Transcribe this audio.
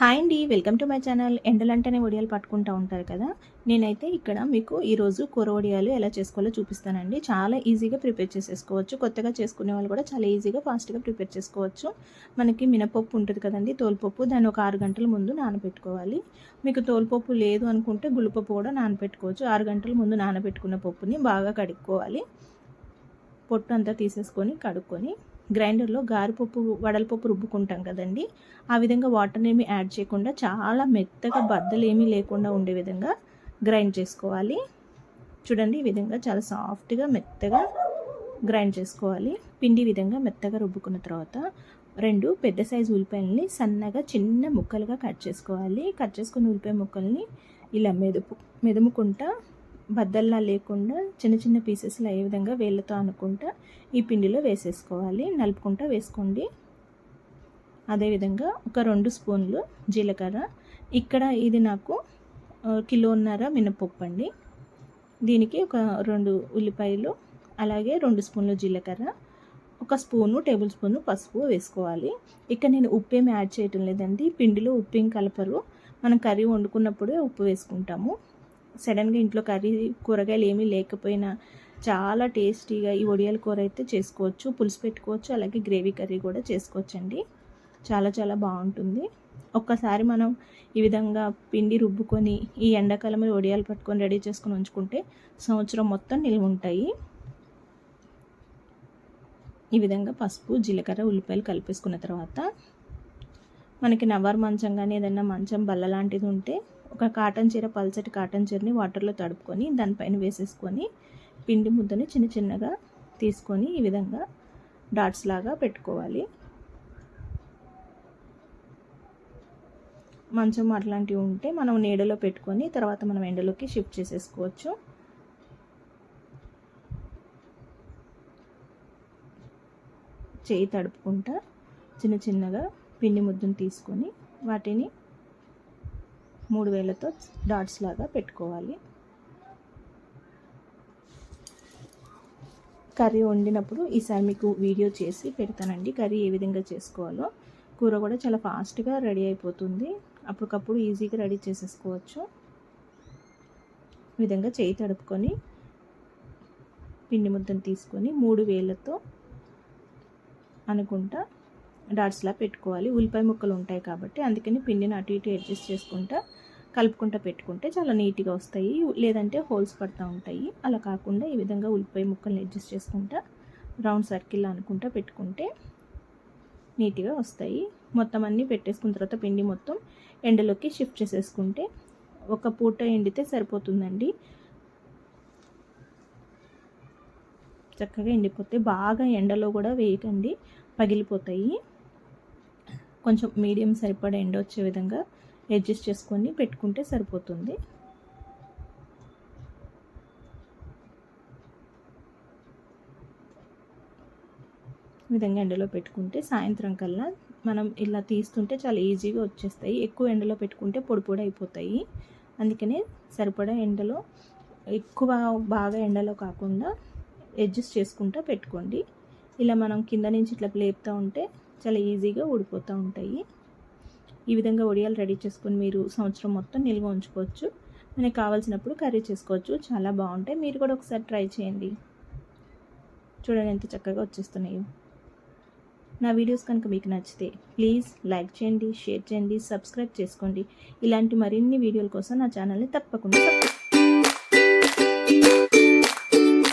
Hi అండి welcome to my channel. ఎండలంటేనే వడియాలు పట్టుకుంటూ ఉంటారు కదా? నేనైతే ఇక్కడ మీకు ఈరోజు కూర వడియాలు ఎలా చేసుకోవాలో చూపిస్తానండి. చాలా ఈజీగా ప్రిపేర్ చేసేసుకోవచ్చు. కొత్తగా చేసుకునే వాళ్ళు కూడా చాలా ఈజీగా ఫాస్ట్గా ప్రిపేర్ చేసుకోవచ్చు. మనకి మినపప్పు ఉంటుంది కదండి తోలుపప్పు. దాన్ని ఒక ఆరు గంటల ముందు నానబెట్టుకోవాలి. మీకు తోలుపప్పు లేదు అనుకుంటే గుళ్ళపప్పు కూడా నానబెట్టుకోవచ్చు. ఆరు గంటల ముందు నానబెట్టుకున్న పప్పుని బాగా కడుక్కోవాలి. పొట్టు అంతా తీసేసుకొని కడుక్కొని గ్రైండర్లో గారిపప్పు వడలపప్పు రుబ్బుకుంటాం కదండి. ఆ విధంగా వాటర్ని ఏమి యాడ్ చేయకుండా చాలా మెత్తగా బద్దలు ఏమీ లేకుండా ఉండే విధంగా గ్రైండ్ చేసుకోవాలి. చూడండి ఈ విధంగా చాలా సాఫ్ట్గా మెత్తగా గ్రైండ్ చేసుకోవాలి. పిండి విధంగా మెత్తగా రుబ్బుకున్న తర్వాత రెండు పెద్ద సైజు ఉల్లిపాయలని సన్నగా చిన్న ముక్కలుగా కట్ చేసుకోవాలి. కట్ చేసుకున్న ఉల్లిపాయ ముక్కల్ని ఇలా మెదుపు మెదుముకుంటా బద్దల్లా లేకుండా చిన్న చిన్న పీసెస్లో ఏ విధంగా వేళ్ళతో అనుకుంటా ఈ పిండిలో వేసేసుకోవాలి. నలుపుకుంటా వేసుకోండి. అదేవిధంగా ఒక రెండు స్పూన్లు జీలకర్ర. ఇక్కడ ఇది నాకు కిలోన్నర మినపప్పు అండి. దీనికి ఒక రెండు ఉల్లిపాయలు అలాగే రెండు స్పూన్లు జీలకర్ర ఒక స్పూను టేబుల్ స్పూను పసుపు వేసుకోవాలి. ఇక్కడ నేను ఉప్పు ఏమి యాడ్ చేయటం లేదండి. పిండిలో ఉప్పు ఏం కలపరు. మనం కర్రీ వండుకున్నప్పుడే ఉప్పు వేసుకుంటాము. సడన్గా ఇంట్లో కర్రీ కూరగాయలు ఏమీ లేకపోయినా చాలా టేస్టీగా ఈ ఒడియాల కూర అయితే చేసుకోవచ్చు. పులుసు పెట్టుకోవచ్చు. అలాగే గ్రేవీ కర్రీ కూడా చేసుకోవచ్చండి. చాలా చాలా బాగుంటుంది. ఒక్కసారి మనం ఈ విధంగా పిండి రుబ్బుకొని ఈ ఎండాకాలంలో వడియాలు పట్టుకొని రెడీ చేసుకొని ఉంచుకుంటే సంవత్సరం మొత్తం నిల్వ ఉంటాయి. ఈ విధంగా పసుపు జీలకర్ర ఉల్లిపాయలు కలిపేసుకున్న తర్వాత మనకి నవ్వారు మంచం కానీ ఏదైనా మంచం బల్ల లాంటిది ఉంటే ఒక కాటన్ చీర పల్చటి కాటన్ చీరని వాటర్లో తడుపుకొని దానిపైన వేసేసుకొని పిండి ముద్దని చిన్న చిన్నగా తీసుకొని ఈ విధంగా డాట్స్ లాగా పెట్టుకోవాలి. మంచం అట్లాంటివి ఉంటే మనం నీడలో పెట్టుకొని తర్వాత మనం ఎండలోకి షిఫ్ట్ చేసేసుకోవచ్చు. చేయి తడుపుకుంటా చిన్న చిన్నగా పిండి ముద్దను తీసుకొని వాటిని మూడు వేలతో డాట్స్ లాగా పెట్టుకోవాలి. కర్రీ వండినప్పుడు ఈసారి మీకు వీడియో చేసి పెడతానండి కర్రీ ఏ విధంగా చేసుకోవాలో. కూర కూడా చాలా ఫాస్ట్గా రెడీ అయిపోతుంది. అప్పటికప్పుడు ఈజీగా రెడీ చేసేసుకోవచ్చు. విధంగా చేయి తడుపుకొని పిండి ముద్దను తీసుకొని మూడు వేలతో అనుకుంటా డాట్స్లా పెట్టుకోవాలి. ఉల్లిపాయ ముక్కలు ఉంటాయి కాబట్టి అందుకని పిండిని అటు ఇటు అడ్జస్ట్ చేసుకుంటా కలుపుకుంటా పెట్టుకుంటే చాలా నీట్గా వస్తాయి. లేదంటే హోల్స్ పడుతూ ఉంటాయి. అలా కాకుండా ఈ విధంగా ఉల్లిపాయ ముక్కల్ని అడ్జస్ట్ చేసుకుంటా రౌండ్ సర్కిల్ అనుకుంటా పెట్టుకుంటే నీట్గా వస్తాయి. మొత్తం అన్నీ పెట్టేసుకున్న తర్వాత పిండి మొత్తం ఎండలోకి షిఫ్ట్ చేసేసుకుంటే ఒక పూట ఎండితే సరిపోతుందండి. చక్కగా ఎండిపోతే బాగా ఎండలో కూడా వేయకండి. పగిలిపోతాయి. కొంచెం మీడియం సరిపడా ఎండ వచ్చే విధంగా అడ్జస్ట్ చేసుకొని పెట్టుకుంటే సరిపోతుంది. విధంగా ఎండలో పెట్టుకుంటే సాయంత్రం కల్లా మనం ఇలా తీస్తుంటే చాలా ఈజీగా వచ్చేస్తాయి. ఎక్కువ ఎండలో పెట్టుకుంటే పొడి పొడి అయిపోతాయి. అందుకనే సరిపడా ఎండలో ఎక్కువ బాగా ఎండలో కాకుండా అడ్జస్ట్ చేసుకుంటూ పెట్టుకోండి. ఇలా మనం కింద నుంచి ఇట్లా లేపుతూ ఉంటే చాలా ఈజీగా ఊడిపోతూ ఉంటాయి. ఈ విధంగా వడియాలు రెడీ చేసుకుని మీరు సంవత్సరం మొత్తం నిల్వ ఉంచుకోవచ్చు. మనకి కావాల్సినప్పుడు కర్రీ చేసుకోవచ్చు. చాలా బాగుంటాయి. మీరు కూడా ఒకసారి ట్రై చేయండి. చూడండి ఎంత చక్కగా వచ్చేస్తున్నాయో. నా వీడియోస్ కనుక మీకు నచ్చితే ప్లీజ్ లైక్ చేయండి షేర్ చేయండి సబ్స్క్రైబ్ చేసుకోండి. ఇలాంటి మరిన్ని వీడియోల కోసం నా ఛానల్ని తప్పకుండా